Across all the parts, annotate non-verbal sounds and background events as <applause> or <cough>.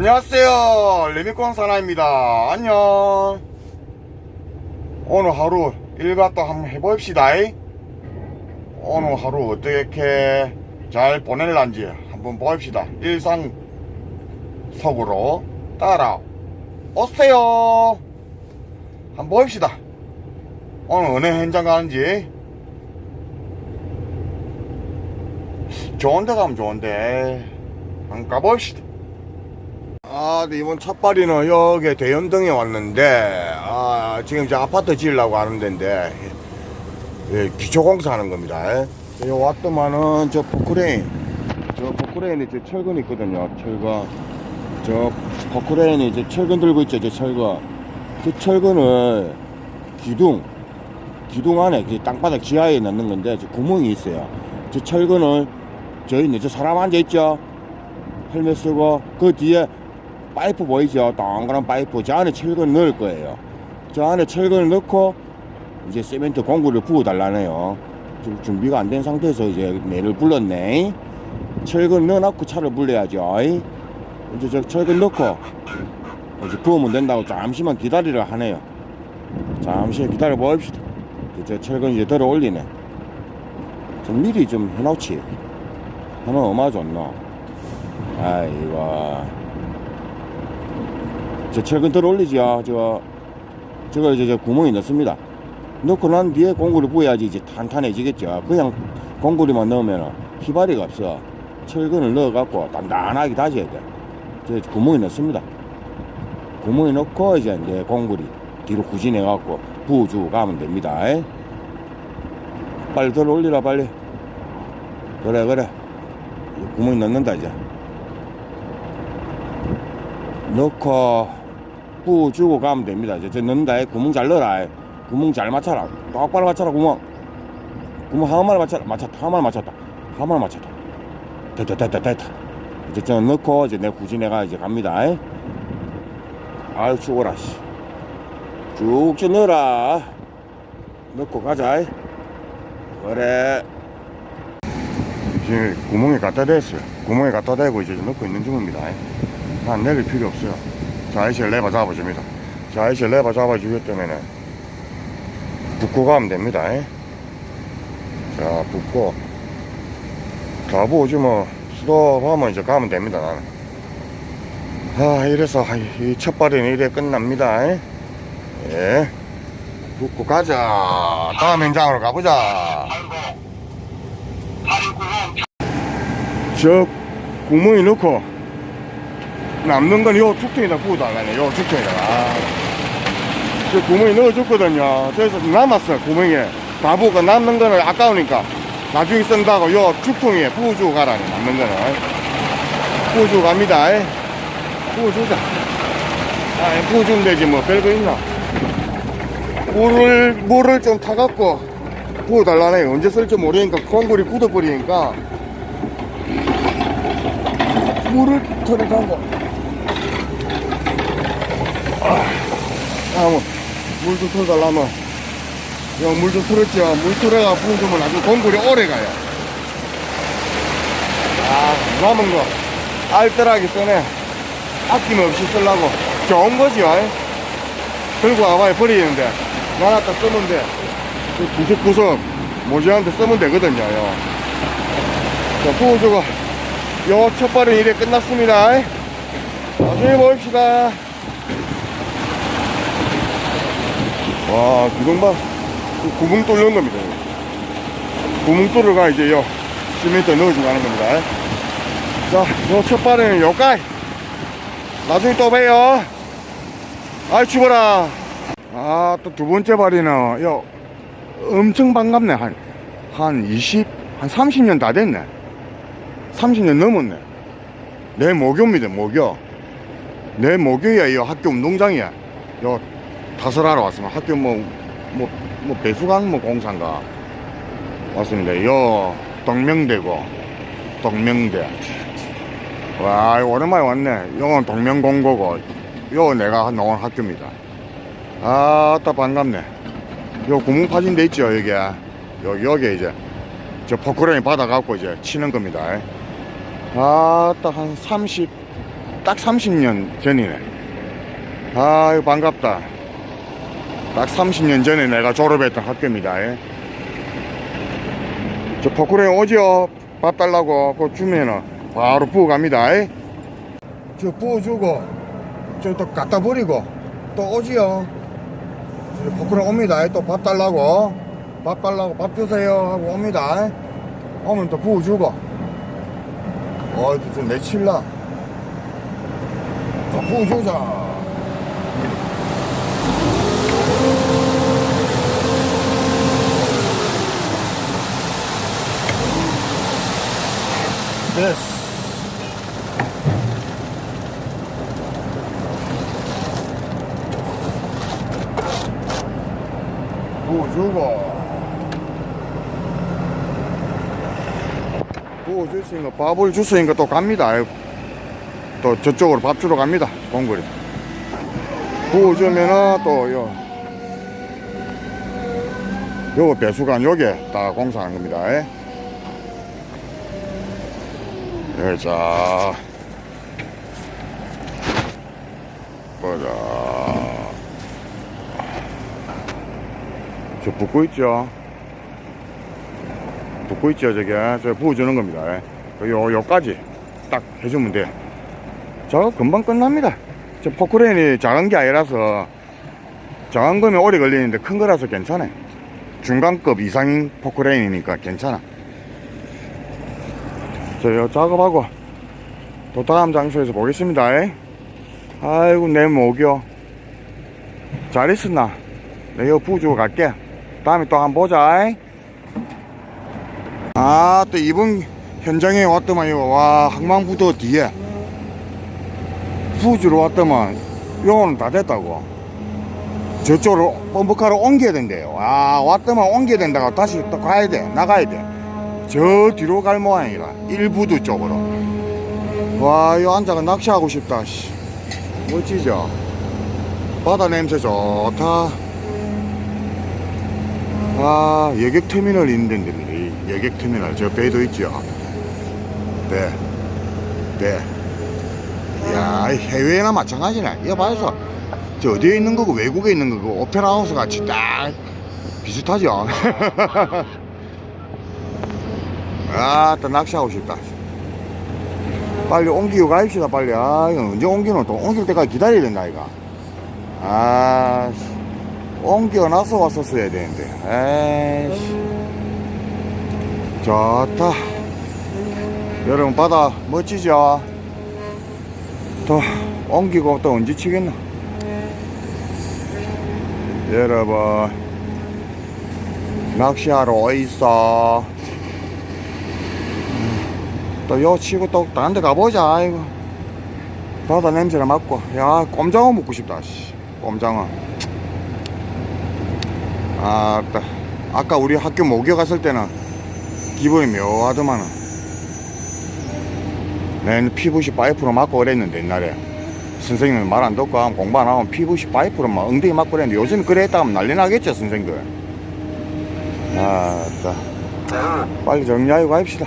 안녕하세요. 레미콘 사나입니다. 안녕. 오늘 하루 일과또 한번 해봅시다. 오늘 하루 어떻게 잘 보낼란지 한번 봅시다. 일상 속으로 따라 오세요. 한번 봅시다. 오늘 어느 현장 가는지. 좋은 데 가면 좋은데. 한번 가봅시다 아, 네, 이번 첫발이는 여기 대연동에 왔는데, 아, 지금 이제 아파트 지으려고 하는 데인데, 예, 기초공사 하는 겁니다. 여기 왔더만은 저 포크레인, 저 포크레인에 저 철근 있거든요, 철근. 저 포크레인이 이제 철근 들고 있죠, 저 철근. 그 철근을 기둥, 기둥 안에, 그 땅바닥 지하에 넣는 건데, 저 구멍이 있어요. 저 철근을, 저희 이제 저 사람 앉아있죠? 헬멧 쓰고, 그 뒤에 파이프 보이죠? 동그란 파이프 저 안에 철근 넣을 거예요. 저 안에 철근을 넣고 이제 세멘트 공구를 부어 달라네요. 지금 준비가 안 된 상태에서 이제 매를 불렀네. 철근 넣어놓고 차를 불러야죠. 이제 저 철근 넣고 이제 부으면 된다고 잠시만 기다리라 하네요. 잠시 기다려 봅시다. 저 철근 이제 들어 올리네. 좀 미리 좀 해놓지. 하면 얼마 좋노? 아이고 저 철근 들어 올리죠. 저, 저거 이제 저 구멍이 넣습니다. 넣고 난 뒤에 공구를 부어야지 이제 탄탄해지겠죠. 그냥 공구리만 넣으면 휘발이가 없어. 철근을 넣어갖고 단단하게 다져야 돼. 저 구멍이 넣습니다. 구멍이 넣고 이제 이제 공구리 뒤로 구진해갖고 부어주고 가면 됩니다. 에? 빨리 들어 올리라, 빨리. 그래, 그래. 구멍이 넣는다, 이제. 넣고 부어주고 가면 됩니다. 이제 저 넣는다. 구멍 잘 넣어라. 구멍 잘 맞춰라. 똑바로 맞춰라 구멍. 구멍 하나만 맞춰라. 맞췄다. 하나만 맞췄다. 하나만 맞췄다. 됐다 됐다 됐다. 이제 저 넣고 이제 내 구진해가 이제 갑니다. 아유 죽어라 씨. 쭉쭉 넣어라. 넣고 가자. 그래. 지금 구멍에 갖다 댔어요. 구멍에 갖다 대고 이제 넣고 있는 중입니다. 난 내릴 필요 없어요. 좌이실 레버 잡아줍니다. 좌이실 레버 잡아주기 때문에 붙고 가면 됩니다. 자, 붙고 가보지 뭐 스톱하면 이제 가면 됩니다. 나는. 아, 이래서 이 첫 발은 이래 끝납니다. 예. 붙고 가자. 다음 현장으로 가보자. 저 구멍이 넣고 남는 건 요 툭퉁에다 부어달라네 요 툭퉁에다가 저 구멍이 넣어줬거든요. 그래서 남았어 구멍에. 다 부어가 남는 거는 아까우니까. 나중에 쓴다고 요 툭퉁에 부어주고 가라네 남는 거는. 부어주고 갑니다. 부어주자. 아 부어주면 되지 뭐 별거 있나. 물을 물을 좀 타갖고 부어달라네. 언제 쓸지 모르니까 콩불이 굳어버리니까. 물을 털어가고 아, 뭐, 물좀 틀어달라면, 야, 물 좀 틀었죠. 물 틀어가 부으면 아주 공굴이 오래 가요. 아, 남은 거, 알뜰하게 쓰네. 아낌없이 쓰려고. 좋은 거지요. 들고 와봐야 버리는데, 나갔다 쓰면 돼. 그 구석구석, 모지한테 쓰면 되거든요. 요. 자, 부어주고, 요 첫 발은 이래 끝났습니다. 나중에 봅시다. 와, 기둥 봐. 그 구멍 뚫는 겁니다. 구멍 뚫어가 이제 요 시멘트 넣어주고 가는 겁니다. 자, 요 첫 발에는 요까지. 나중에 또 봬요. 아이, 죽어라. 아, 또 두 번째 발이는 요 엄청 반갑네. 한, 한 20, 한 30년 다 됐네. 30년 넘었네. 내 모교입니다, 모교. 내 모교야, 요 학교 운동장이야. 요 타설하러 왔습니다. 학교 뭐, 뭐, 뭐 배수관 뭐 공사인가 왔습니다. 요 동명대고 동명대. 와 오랜만에 왔네. 요건 동명공고고 요 내가 나온 학교입니다. 아따 반갑네. 요 구멍 파진 데 있죠 여기. 요 여기 이제 저 포크레인 받아갖고 이제 치는 겁니다. 아따 한 30, 딱 30년 전이네. 아유, 반갑다. 딱 30년 전에 내가 졸업했던 학교입니다. 예. 저 포크레 오지요? 밥 달라고 그거 주면은 바로 부어 갑니다. 예. 저 부어주고, 저 또 갖다 버리고, 또 오지요? 저 포크레 옵니다. 또 밥 달라고. 밥 달라고 밥 주세요 하고 옵니다. 예. 오면 또 부어주고. 어, 좀 내칠라. 자, 부어주자. 됐어. 부어주고. 부어줬으니까 밥을 줬으니까 또 갑니다. 또 저쪽으로 밥 주러 갑니다. 공거리. 부어주면은 또 요. 배수관 요게 다 공사하는 겁니다. 예. 여기 자. 보자. 저 붓고 있죠? 붓고 있죠, 저게. 저 부어주는 겁니다. 예. 요, 요까지 딱 해주면 돼. 작업 금방 끝납니다. 저 포크레인이 작은 게 아니라서 작은 거면 오래 걸리는데 큰 거라서 괜찮아요. 중간급 이상인 포크레인이니까 괜찮아. 저요 작업하고 또 다음 장소에서 보겠습니다. 에? 아이고 내 목이요. 잘 있었나? 내 이거 부주고 갈게. 다음에 또 한번 보자. 에? 아, 또 이번 현장에 왔더만 이거 와 항망부도 뒤에 부주로 왔더만 요거는 다 됐다고. 저쪽으로 펌프카로 옮겨야 된대요. 아, 왔더만 옮겨야 된다고 다시 또 가야 돼. 나가야 돼. 저 뒤로 갈 모양이라. 일부두 쪽으로. 와, 이 앉아가 낚시하고 싶다. 씨. 멋지죠? 바다 냄새 좋다. 아, 여객터미널 있는 데인데, 여객터미널. 저 배도 있죠? 배. 배. 야, 해외나 마찬가지네. 이거 봐서 저 어디에 있는 거고 외국에 있는 거고 오페라 하우스 같이 딱 비슷하죠. <laughs> 아, 또 낚시하고 싶다. 빨리 옮기고 가입시다, 빨리. 아, 이거 언제 옮기노? 또 옮길 때까지 기다려야 된다, 이거. 아, 씨. 옮겨 놔서 왔었어야 되는데. 에이씨. 좋다. 여러분, 바다 멋지죠? 또, 옮기고 또 언제 치겠노? 여러분, 낚시하러 어있어? 또 요 치고 또 다른 데 가보자 아이고. 바다 냄새나 맡고. 야 꼼장어 먹고 싶다 씨. 꼼장어. 아따. 아까 우리 학교 목욕 갔을 때는 기분이 묘하더만은. 내 피부시 파이프로 맞고 그랬는데 옛날에. 선생님은 말 안 듣고 공부 안 하면 피부시 파이프로 막 엉덩이 맞고 그랬는데 요즘 그래 했다 하면 난리 나겠죠 선생들. 아따. 빨리 정리하고 가입시다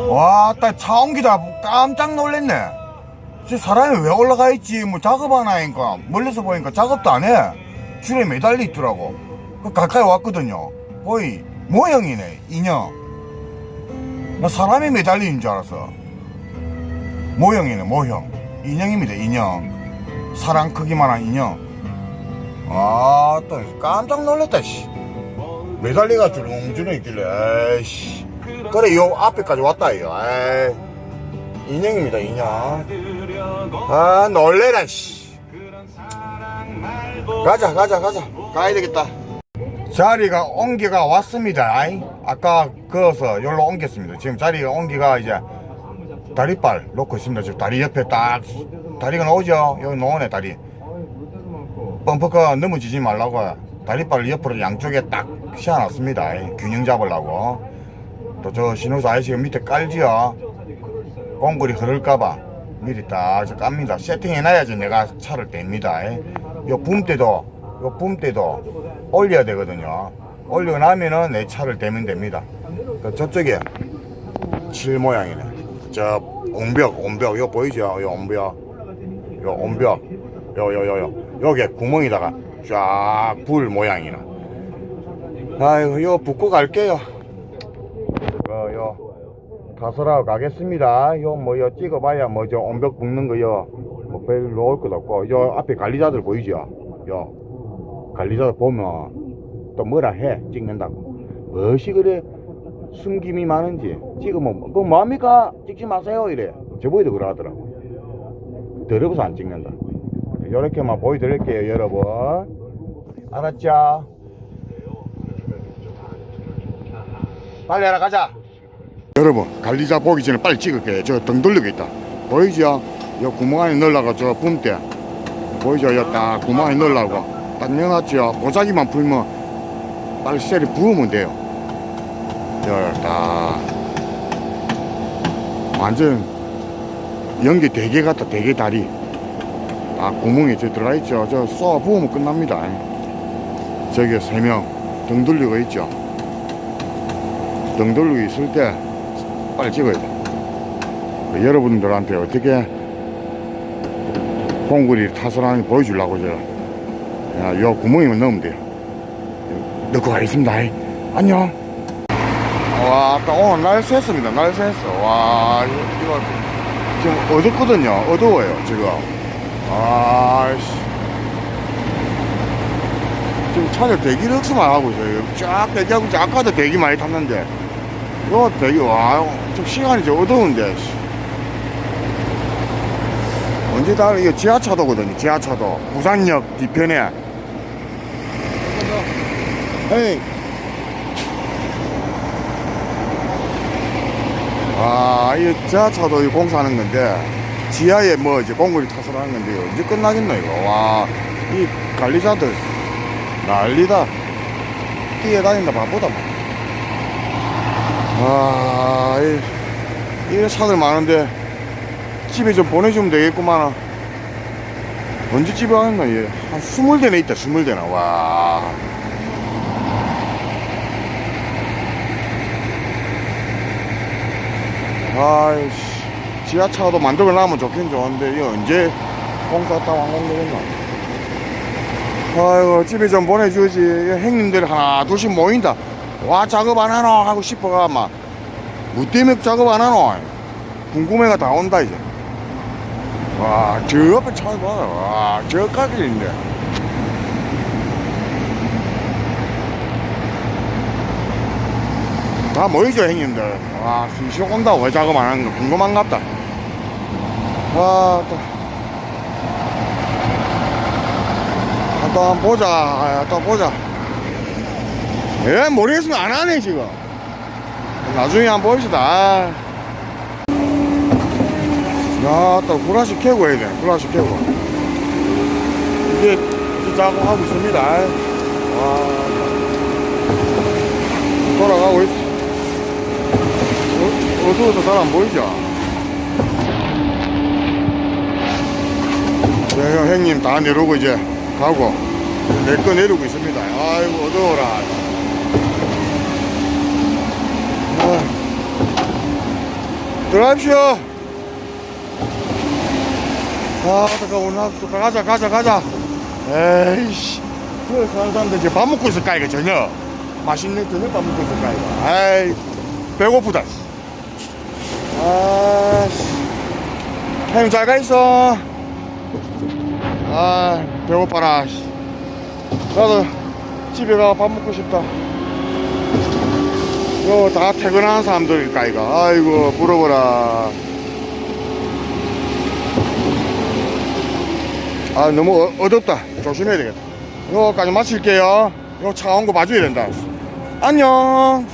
와, 딱차 옮기다 깜짝 놀랐네. 저 사람이 왜 올라가 있지? 뭐 작업하나니까 멀리서 보니까 작업도 안 해. 줄에 매달려 있더라고. 그 가까이 왔거든요. 거의 모형이네, 인형. 나 사람이 매달리는 줄 알았어. 모형이네, 모형. 인형입니다, 인형. 사람 크기만한 인형. 아, 또 깜짝 놀랐다, 씨. 매달리가 줄렁줄렁 있길래, 에이씨. 그래 요 앞에까지 왔다 이요. 에이, 인형입니다 인형. 아 놀래라 씨. 가자 가자 가자. 가야 되겠다. 자리가 옮기가 왔습니다. 아이. 아까 그어서 여기로 옮겼습니다. 지금 자리가 옮기가 이제 다리발 놓고 있습니다. 지금 다리 옆에 딱 다리가 나오죠? 여기 놓네 다리. 펌프가 넘어지지 말라고 다리발 옆으로 양쪽에 딱 씌워놨습니다. 아이. 균형 잡으려고 또 저 신호수 아저씨가 밑에 깔지요. 공굴이 흐를까봐 미리 딱 깝니다. 세팅해놔야지 내가 차를 댑니다. 요 붐대도 요 붐대도 올려야 되거든요. 올려놓으면은 내 차를 대면 됩니다. 그 저쪽에 칠 모양이네. 저 온벽 온벽. 이거 보이죠? 요 온벽. 요 온벽. 요 요 요요. 여기 구멍에다가 쫙 불 모양이나 아이고 이거 붓고 갈게요 어, 요 가설하고 가겠습니다. 요 뭐 요 찍어봐야 뭐 저 온벽 붓는 거 요. 뭐 별로 올 것도 없고 요 앞에 관리자들 보이죠? 요. 관리자들 보면 또 뭐라 해? 찍는다고. 무엇이 그래? 숨김이 많은지. 찍으면 그거 뭐합니까? 찍지 마세요. 이래. 저보이도 그러 하더라고. 더러워서 안 찍는다. 요렇게만 보여드릴게요 여러분. 알았죠? 빨리 하러 가자 여러분 관리자 보기 전에 빨리 찍을게요 저등 돌리고 있다. 보이죠 요? 구멍 안에 넣으려고 저 붐대 보이죠? 요딱 구멍 안에 넣으려고. 딱 넣어놨죠. 보자기만 풀면 빨리 셀이 부으면 돼요. 열다. 완전 연기 대게 같다. 대게 다리. 아 구멍에 저 들어가 있죠. 저 쏘아 부으면 끝납니다. 저기 세명등 돌리고 있죠. 등 돌리고 있을 때 빨리 찍어야 돼 여러분들한테 어떻게 공구리 타설하는지 보여주려고 제가 야, 요 구멍에만 넣으면 돼요 넣고 가겠습니다 안녕 와, 아까 오늘 날 샜습니다. 날 샜어. 와, 이거, 지금 어둡거든요. 어두워요, 지금. 아이씨. 지금 차를 대기 럭스만 하고 있어요. 쫙 대기하고 있지. 아까도 대기 많이 탔는데. 이거 대기, 와, 좀 시간이 좀 어두운데. 씨. 언제 다, 이거 지하차도거든요. 지하차도. 부산역 뒤편에. 에이. 아, 이 지하차도 이 공사하는 건데, 지하에 뭐 이제 공구리 타설하는 건데요. 언제 끝나겠노, 이거. 와, 이 관리자들 난리다. 뛰어다닌다, 바쁘다, 뭐. 아, 이, 이 차들 많은데, 집에 좀 보내주면 되겠구만. 언제 집에 가겠노, 얘. 한 스물 대나 있다, 스물 대나. 와. 아이씨 지하차도 만들어 놔면 좋긴 좋은데 이거 언제 공사 다 완공되겠나 아이고 집에 좀 보내주지 이 형님들 하나 둘씩 모인다 와 작업 안 하노 하고 싶어가 막뭐 때문에 작업 안 하노? 궁금해가 다 온다 이제. 와 저 옆에 차 봐라. 와저 가길인데 다 모이죠 형님들. 와 순식 온다. 왜 작업 안 하는 거 궁금한갑다. 와또. 아, 또 한번 보자. 아, 또 보자 예 모르겠으면 안 하네 지금 나중에 한번 봅시다 아. 야또 구라시 캐고 해야 돼 구라시 캐고 이제 작업하고 있습니다 와 돌아가고 있어 어, 어두워서 잘 안 보이죠? 네, 형, 형님 다 내려오고 이제 가고 내 거 내리고 있습니다. 아이고 어두워라. 아, 들어갑시오. 아, 잠깐 오늘 또 가자, 가자, 가자. 에이씨, 그 사는 사람들 이제 밥 먹고 있을까 이거 저녁. 맛있는 저녁 밥 먹고 있을까 이거. 아이, 배고프다. 아씨 형님 잘가 있어 아 배고파라 씨. 나도 집에 가밥 먹고 싶다 이거 다 퇴근하는 사람들일까 이거? 아이고 부러워라. 아 너무 어, 어둡다. 조심해야 되겠다. 이거까지 마칠게요. 이거 차 온 거 봐줘야 된다. 안녕